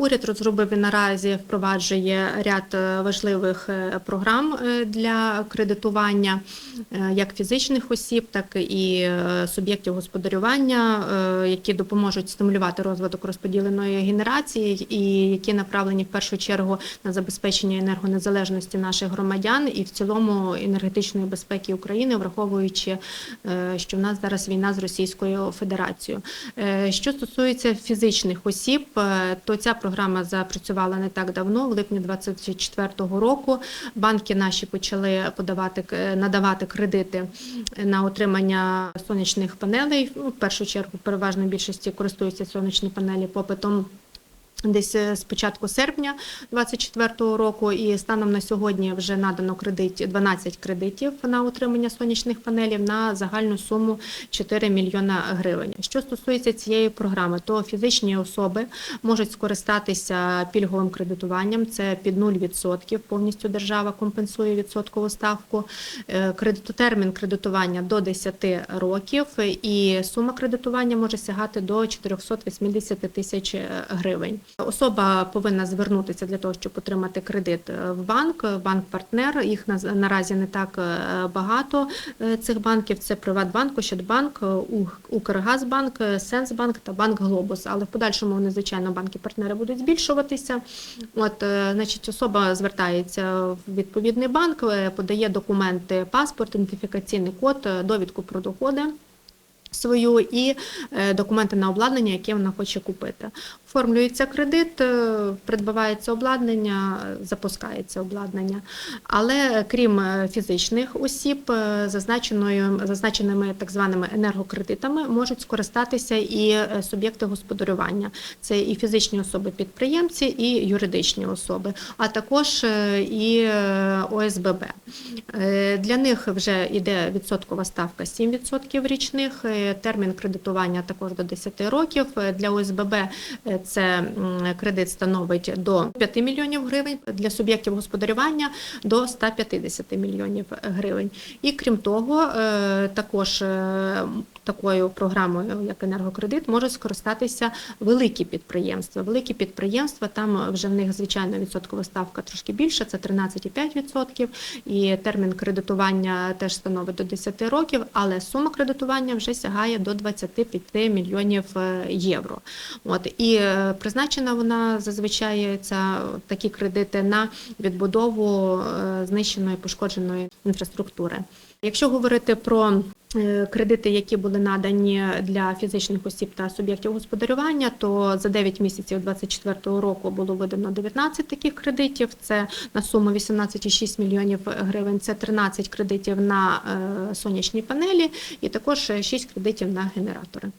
Уряд розробив і наразі впроваджує ряд е, важливих е, програм е, для кредитування як фізичних осіб, так і суб'єктів господарювання, які допоможуть стимулювати розвиток розподіленої генерації, і які направлені в першу чергу на забезпечення енергонезалежності наших громадян і в цілому енергетичної безпеки України, враховуючи, що в нас зараз війна з Російською Федерацією. Що стосується фізичних осіб, то ця програма запрацювала не так давно, в липні 2024 року. Банки наші почали подавати е, надавати кредити на отримання сонячних панелей. Ну, В першу чергу, переважно більшості користуються сонячні панелі попитом. Десь е, з початку серпня 2024 року, і станом на сьогодні вже надано кредит 12 кредитів на отримання сонячних панелів на загальну суму 4 мільйона гривень. Що стосується цієї програми, то фізичні особи можуть скористатися пільговим кредитуванням. Це під 0%, повністю держава компенсує відсоткову ставку. Е, Кредитотермін кредитування до 10 років, і сума кредитування може сягати до 480 тисяч е, гривень. Особа повинна звернутися для того, щоб отримати кредит е, в банк, банк-партнер. Їх наразі не так е, багато е, цих банків. Це Приватбанк, Ощадбанк, Укргазбанк, Сенсбанк та Банк Глобус. Але в подальшому вони, звичайно, банки-партнери будуть збільшуватися. От, значить, особа звертається в відповідний банк, подає документи, паспорт, ідентифікаційний код, довідку про доходи. Свою і е, документи на обладнання, яке вона хоче купити. Оформлюється кредит, е, придбавається обладнання, запускається обладнання. Але е, крім фізичних осіб, зазначеною зазначеними так званими енергокредитами можуть скористатися і суб'єкти господарювання. Це і фізичні особи-підприємці, і юридичні особи, а також і ОСББ. Для них вже йде відсоткова ставка 7% річних. Е, Термін кредитування також до 10 років. Е, Для ОСББ е, це кредит становить до 5 мільйонів гривень. Для суб'єктів господарювання до 150 мільйонів гривень. І крім того, також такою програмою, як енергокредит, можуть скористатися великі підприємства. Великі підприємства там вже в них звичайно відсоткова ставка трошки більша, це 13,5%, і термін кредитування теж становить до 10 років, але сума кредитування вже сягає до 25 мільйонів е, євро. От і е, призначена вона зазвичай ця такі кредити на відбудову е, знищеної пошкодженої інфраструктури. Якщо говорити про кредити, які були надані для фізичних осіб та суб'єктів господарювання, то за 9 місяців 2024 року було видано 19 таких кредитів. Це на суму 18,6 мільйонів гривень. Це 13 кредитів на е, сонячні панелі, і також 6 кредитів на генератори.